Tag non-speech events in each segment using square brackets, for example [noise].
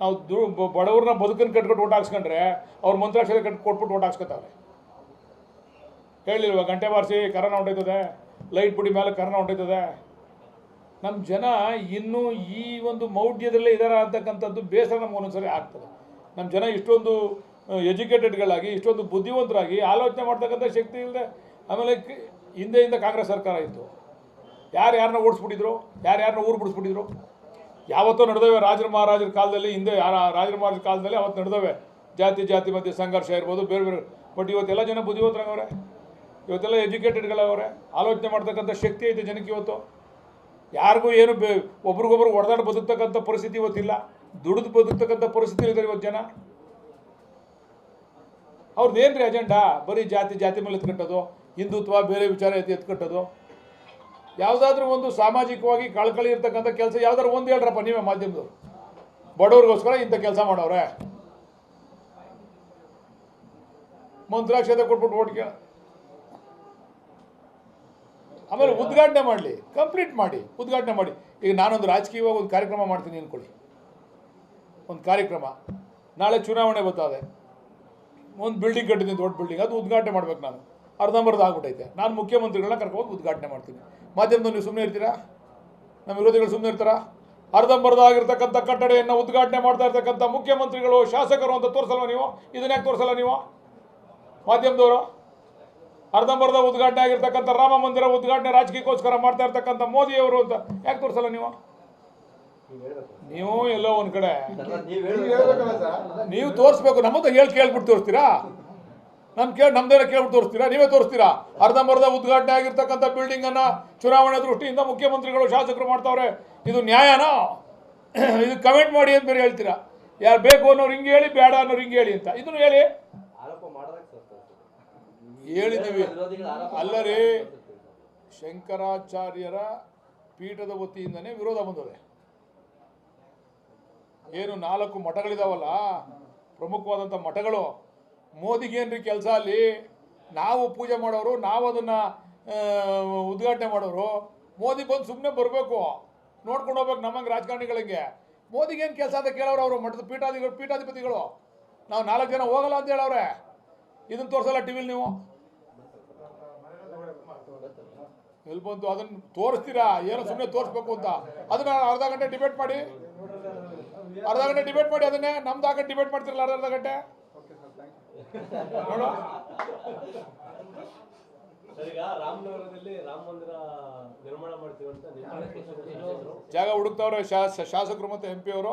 ನಾವು ದು ಬಡವ್ರನ್ನ ಬದುಕನ್ನು ಕಟ್ಕೊಟ್ಟು ಓಟ್ ಹಾಕ್ಸ್ಕೊಂಡ್ರೆ ಅವ್ರು ಮಂತ್ರಾಕ್ಷರ ಕಟ್ ಕೊಟ್ಬಿಟ್ಟು ಓಟ್ ಹಾಕ್ಸ್ಕೊತಾವ್ರೆ. ಹೇಳಿಲ್ವ ಗಂಟೆ ಬಾರಿಸಿ ಕರೋನ ಹೊಂಟೈತದೆ ಲೈಟ್ ಪುಡಿ ಮೇಲೆ ಕರೋನ ಹೊಂಟೈತದೆ ನಮ್ಮ ಜನ ಇನ್ನೂ ಈ ಒಂದು ಮೌಢ್ಯದಲ್ಲೇ ಇದ್ದಾರೆ ಅಂತಕ್ಕಂಥದ್ದು ಬೇಸರ ನಮ್ಗೆ ಒಂದೊಂದ್ಸರಿ ಆಗ್ತದೆ. ನಮ್ಮ ಜನ ಇಷ್ಟೊಂದು ಎಜುಕೇಟೆಡ್ಗಳಾಗಿ, ಇಷ್ಟೊಂದು ಬುದ್ಧಿವಂತರಾಗಿ ಆಲೋಚನೆ ಮಾಡ್ತಕ್ಕಂಥ ಶಕ್ತಿ ಇಲ್ಲದೆ ಆಮೇಲೆ ಹಿಂದೆ ಹಿಂದೆಯಿಂದ ಕಾಂಗ್ರೆಸ್ ಸರ್ಕಾರ ಇತ್ತು. ಯಾರು ಯಾರನ್ನ ಓಡಿಸ್ಬಿಟ್ಟಿದ್ರು, ಯಾರು ಯಾರನ್ನ ಊರು ಬಿಡಿಸ್ಬಿಟ್ಟಿದ್ರು? ಯಾವತ್ತೋ ನಡೆದವೆ ರಾಜರ ಮಹಾರಾಜರ ಕಾಲದಲ್ಲಿ, ಹಿಂದೆ ರಾಜರ ಮಹಾರಾಜರ ಕಾಲದಲ್ಲಿ ಅವತ್ತು ನಡೆದವೆ. ಜಾತಿ ಜಾತಿ ಮಧ್ಯೆ ಸಂಘರ್ಷ ಇರ್ಬೋದು, ಬೇರೆ ಬೇರೆ. ಬಟ್ ಇವತ್ತೆಲ್ಲ ಜನ ಬುದ್ಧಿವಂತರಾಗವ್ರೆ ಇವತ್ತೆಲ್ಲ ಎಜುಕೇಟೆಡ್ಗಳವ್ರೆ ಆಲೋಚನೆ ಮಾಡ್ತಕ್ಕಂಥ ಶಕ್ತಿ ಐತೆ ಜನಕ್ಕೆ ಇವತ್ತು. ಯಾರಿಗೂ ಏನು ಬೇ, ಒಬ್ರಿಗೊಬ್ರು ಒಡೆದಾಡ ಬದುಕ್ತಕ್ಕಂಥ ಪರಿಸ್ಥಿತಿ ಇವತ್ತಿಲ್ಲ. ದುಡಿದು ಬದುಕ್ತಕ್ಕಂಥ ಪರಿಸ್ಥಿತಿ ಇದ್ದಾರೆ ಇವತ್ತು ಜನ. ಅವ್ರದ್ದು ಏನು ರೀ ಅಜೆಂಡಾ ಬರೀ ಜಾತಿ ಜಾತಿ ಮೇಲೆ ಎತ್ಕಟ್ಟೋದು ಹಿಂದುತ್ವ, ಬೇರೆ ವಿಚಾರ ಎತ್ತಿ ಎತ್ಕಟ್ಟೋದು ಯಾವುದಾದ್ರೂ ಒಂದು ಸಾಮಾಜಿಕವಾಗಿ ಕಳ್ಕಳಿ ಇರ್ತಕ್ಕಂಥ ಕೆಲಸ, ಯಾವ್ದಾದ್ರು ಒಂದು ಹೇಳ್ರಪ್ಪ ನೀವೇ ಮಾಧ್ಯಮದ ಬಡವ್ರಿಗೋಸ್ಕರ ಇಂಥ ಕೆಲಸ ಮಾಡೋರೆ ಮಂತ್ರಾಕ್ಷತೆ ಕೊಟ್ಬಿಟ್ಟು ಓಟ್ ಕೇಳ. ಆಮೇಲೆ ಉದ್ಘಾಟನೆ ಮಾಡಲಿ, ಕಂಪ್ಲೀಟ್ ಮಾಡಿ, ಉದ್ಘಾಟನೆ ಮಾಡಿ. ಈಗ ನಾನೊಂದು ರಾಜಕೀಯವಾಗಿ ಒಂದು ಕಾರ್ಯಕ್ರಮ ಮಾಡ್ತೀನಿ ಅಂದ್ಕೊಳ್ಳಿ ಒಂದು ಕಾರ್ಯಕ್ರಮ. ನಾಳೆ ಚುನಾವಣೆ ಬರ್ತದೆ. ಒಂದು ಬಿಲ್ಡಿಂಗ್ ಕಟ್ಟಿದ್ದೀನಿ, ದೊಡ್ಡ ಬಿಲ್ಡಿಂಗ್. ಅದು ಉದ್ಘಾಟನೆ ಮಾಡ್ಬೇಕು ನಾನು. ಅರ್ಧಂಬರ್ಧ ಆಗ್ಬಿಟ್ಟೈತೆ. ನಾನು ಮುಖ್ಯಮಂತ್ರಿಗಳನ್ನ ಕರ್ಕೊಂಡು ಉದ್ಘಾಟನೆ ಮಾಡ್ತೀನಿ. ಮಾಧ್ಯಮದಲ್ಲಿ ನೀವು ಸುಮ್ಮನೆ ಇರ್ತೀರಾ? ನಮ್ಮ ವಿರೋಧಿಗಳು ಸುಮ್ಮನೆ ಇರ್ತಾರಾ? ಅರ್ಧಂಬರ್ಧ ಆಗಿರ್ತಕ್ಕಂಥ ಕಟ್ಟಡೆಯನ್ನು ಉದ್ಘಾಟನೆ ಮಾಡ್ತಾ ಇರ್ತಕ್ಕಂಥ ಮುಖ್ಯಮಂತ್ರಿಗಳು ಶಾಸಕರು ಅಂತ ತೋರಿಸಲ್ವ ನೀವು? ಇದನ್ನ ಯಾಕೆ ತೋರಿಸಲ್ಲ ನೀವು? ಮಾಧ್ಯಮದವರು? ಅರ್ಧಂಬರ್ಧ ಉದ್ಘಾಟನೆ ಆಗಿರ್ತಕ್ಕಂಥ ರಾಮ ಮಂದಿರ ಉದ್ಘಾಟನೆ ರಾಜಕೀಯಕ್ಕೋಸ್ಕರ ಮಾಡ್ತಾ ಇರ್ತಕ್ಕಂಥ ಮೋದಿಯವರು ಅಂತ ಯಾಕೆ ತೋರಿಸಲ್ಲ ನೀವು? ನೀವು ಎಲ್ಲೋ ಒಂದು ಕಡೆ. ನೀವು ತೋರಿಸ್ಬೇಕು. ನಮ್ಮದು ಹೇಳಿ ಕೇಳ್ಬಿಟ್ಟು ತೋರಿಸ್ತೀರಾ? ನಾನು ಕೇಳಿ ನಮ್ದೇನ ಕೇಳ್ಬಿಟ್ಟು ತೋರಿಸ್ತೀರಾ? ನೀವೇ ತೋರಿಸ್ತೀರಾ? ಅರ್ಧಂಬರ್ಧ ಉದ್ಘಾಟನೆ ಆಗಿರ್ತಕ್ಕಂಥ ಬಿಲ್ಡಿಂಗ್ ಅನ್ನ ಚುನಾವಣೆ ದೃಷ್ಟಿಯಿಂದ ಮುಖ್ಯಮಂತ್ರಿಗಳು ಶಾಸಕರು ಮಾಡ್ತಾವ್ರೆ. ಇದು ನ್ಯಾಯನಾ? [coughs] ಇದು ಕಮೆಂಟ್ ಮಾಡಿ ಅಂತ ಬೇರೆ ಹೇಳ್ತೀರಾ? ಯಾರು ಬೇಕು ಅನ್ನೋರು ಹಿಂಗೆ ಹೇಳಿ ಬೇಡ ಅನ್ನೋರು ಹಿಂಗೆ ಹೇಳಿ ಅಂತ. ಇದನ್ನು ಹೇಳಿ. ಅಲ್ಲರಿ ಹೇಳಿದ್ದೀವಿ. ವಿರೋಧಿಗಳ ಅಲ್ಲ ರೀ ಶಂಕರಾಚಾರ್ಯರ ಪೀಠದ ವತಿಯಿಂದನೇ ವಿರೋಧ ಬಂದದೆ. ಏನು ನಾಲ್ಕು ಮಠಗಳಿದಾವಲ್ಲ? ಪ್ರಮುಖವಾದಂಥ ಮಠಗಳು. ಮೋದಿಗೇನ್ರಿ ಕೆಲಸ ಅಲ್ಲಿ? ನಾವು ಪೂಜೆ ಮಾಡೋರು, ನಾವು ಅದನ್ನು ಉದ್ಘಾಟನೆ ಮಾಡೋರು. ಮೋದಿ ಬಂದು ಸುಮ್ಮನೆ ಬರಬೇಕು. ನೋಡ್ಕೊಂಡು ಹೋಗ್ಬೇಕು ನಮ್ಮಂಗೆ ರಾಜಕಾರಣಿಗಳಿಗೆ. ಮೋದಿಗೇನು ಕೆಲಸ ಅಂತ ಕೇಳೋರು ಅವರು, ಮಠದ ಪೀಠಾಧಿಗಳು ಪೀಠಾಧಿಪತಿಗಳು. ನಾವು ನಾಲ್ಕು ಜನ ಹೋಗಲ್ಲ ಅಂತ ಹೇಳವ್ರೆ. ಇದನ್ನು ತೋರಿಸಲ್ಲ ಟಿ ವಿಲಿ ನೀವು? ಎಲ್ಲಿ ಬಂತು ಅದನ್ನ ತೋರಿಸ್ತೀರಾ? ಏನು ಸುಮ್ಮನೆ ತೋರಿಸ್ಬೇಕು ಅಂತ. ಅದನ್ನ ಅರ್ಧ ಗಂಟೆ ಡಿಬೇಟ್ ಮಾಡಿ. ಅರ್ಧ ಗಂಟೆ ಡಿಬೇಟ್ ಮಾಡಿ ಅದನ್ನೇ. ನಮ್ದು ಹಾಕಿ ಡಿಬೇಟ್ ಮಾಡ್ತಿರಲ್ಲ ಅರ್ಧ ಅರ್ಧ ಗಂಟೆ? ನೋಡು. ಸರ್ ಈಗ ರಾಮನಗರದಲ್ಲಿ ರಾಮ ಮಂದಿರ ನಿರ್ಮಾಣ ಮಾಡ್ತೀವಿ ಅಂತ ನಿರ್ಮಾಣ ಪಕ್ಷದ ಜಾಗ ಹುಡುಕ್ತವ್ರೆ ಶಾಸ ಶಾಸಕರು ಮತ್ತು ಎಂ ಪಿ ಅವರು.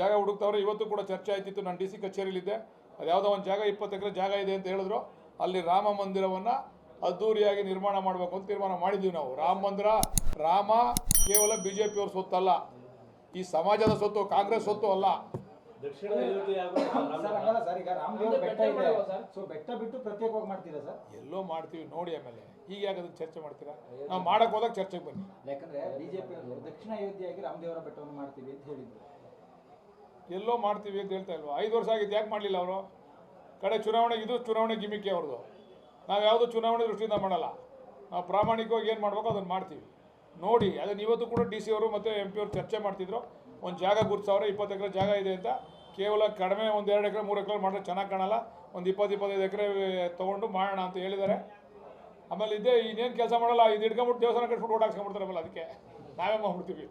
ಜಾಗ ಹುಡುಕ್ತವ್ರೆ ಇವತ್ತು ಕೂಡ ಚರ್ಚೆ ಆಯ್ತಿತ್ತು ನಾನು ಡಿ ಸಿ ಕಚೇರಿಲಿದ್ದೆ ಅದು ಯಾವುದೋ ಒಂದು ಜಾಗ ಇಪ್ಪತ್ತು ಎಕರೆ ಜಾಗ ಇದೆ ಅಂತ ಹೇಳಿದ್ರು. ಅಲ್ಲಿ ರಾಮ ಮಂದಿರವನ್ನು ಅದ್ದೂರಿಯಾಗಿ ನಿರ್ಮಾಣ ಮಾಡಬೇಕು ಅಂತ ತೀರ್ಮಾನ ಮಾಡಿದ್ದೀವಿ ನಾವು. ರಾಮ ಮಂದಿರ ರಾಮ ಕೇವಲ ಬಿ ಜೆ ಪಿಯವ್ರ ಸೊತ್ತಲ್ಲ ಈ ಸಮಾಜದ ಸೊತ್ತು ಕಾಂಗ್ರೆಸ್ ಸೊತ್ತು ಅಲ್ಲ. ದಕ್ಷಿಣ ಅಯೋಧ್ಯೆ ಹಾಗೂ ಸರ್ ರಾಮನಗರ. ಹಂಗಲ್ಲ ಸರ್ ಈಗ ರಾಮದೇವ್ರ ಬೆಟ್ಟ ಇದೆ. ಸೊ ಬೆಟ್ಟ ಬಿಟ್ಟು ಪ್ರತ್ಯೇಕವಾಗಿ ಮಾಡ್ತೀರಾ ಸರ್? ಎಲ್ಲೋ ಮಾಡ್ತೀವಿ ನೋಡಿ ಆಮೇಲೆ. ಈಗ ಯಾಕೆ ಅದನ್ನ ಚರ್ಚೆ ಮಾಡ್ತೀರಾ? ನಾವು ಮಾಡಕ್ ಹೋದಾಗ ಚರ್ಚೆಗೆ ಬನ್ನಿ. ಯಾಕಂದ್ರೆ ಬಿಜೆಪಿ ಅವರು ದಕ್ಷಿಣ ಅಯೋಧ್ಯೆಯಾಗಿ ರಾಮದೇವರ ಬೆಟ್ಟವನ್ನು ಮಾಡ್ತೀವಿ ಅಂತ ಹೇಳಿದ್ರು. ಎಲ್ಲೋ ಮಾಡ್ತೀವಿ ಅಂತ ಹೇಳ್ತಾ ಇಲ್ವಾ? ಐದು ವರ್ಷ ಆಗಿದ್ದು ಯಾಕೆ ಮಾಡಲಿಲ್ಲ ಅವರು? ಕಡೆ ಚುನಾವಣೆ ಇದು ಚುನಾವಣೆ ಗಿಮಿಕೆ ಅವ್ರದ್ದು. ನಾವು ಯಾವುದು ಚುನಾವಣೆ ದೃಷ್ಟಿಯಿಂದ ಮಾಡಲ್ಲ. ನಾವು ಪ್ರಾಮಾಣಿಕವಾಗಿ ಏನು ಮಾಡಬೇಕು ಅದನ್ನು ಮಾಡ್ತೀವಿ. ನೋಡಿ ಅದನ್ನು ಇವತ್ತು ಕೂಡ ಡಿ ಸಿ ಅವರು ಮತ್ತು ಎಂ ಪಿ ಅವರು ಚರ್ಚೆ ಮಾಡ್ತಿದ್ರು. ಒಂದು ಜಾಗ ಗುರ್ಸವ್ರೆ ಇಪ್ಪತ್ತು ಎಕರೆ ಜಾಗ ಇದೆ ಅಂತ. ಕೇವಲ ಕಡಿಮೆ ಒಂದು ಎರಡು ಎಕರೆ, ಮೂರು ಎಕರೆ ಮಾಡಿದ್ರೆ ಚೆನ್ನಾಗಿ ಕಾಣಲ್ಲ. ಒಂದು ಇಪ್ಪತ್ತು, ಇಪ್ಪತ್ತೈದು ಎಕರೆ ತೊಗೊಂಡು ಮಾಡೋಣ ಅಂತ ಹೇಳಿದ್ದಾರೆ. ಆಮೇಲೆ ಇದೇ ಇನ್ನೇನು ಕೆಲಸ ಮಾಡಲ್ಲ, ಇದು ಹಿಡ್ಕೊಂಬಿಟ್ಟು ದೇವಸ್ಥಾನ ಕಟ್ಬಿಟ್ಟು ಓಟ್ ಆಮೇಲೆ ಅದಕ್ಕೆ. ನಾವೇ ಮಾಡ್ಬಿಡ್ತೀವಿ.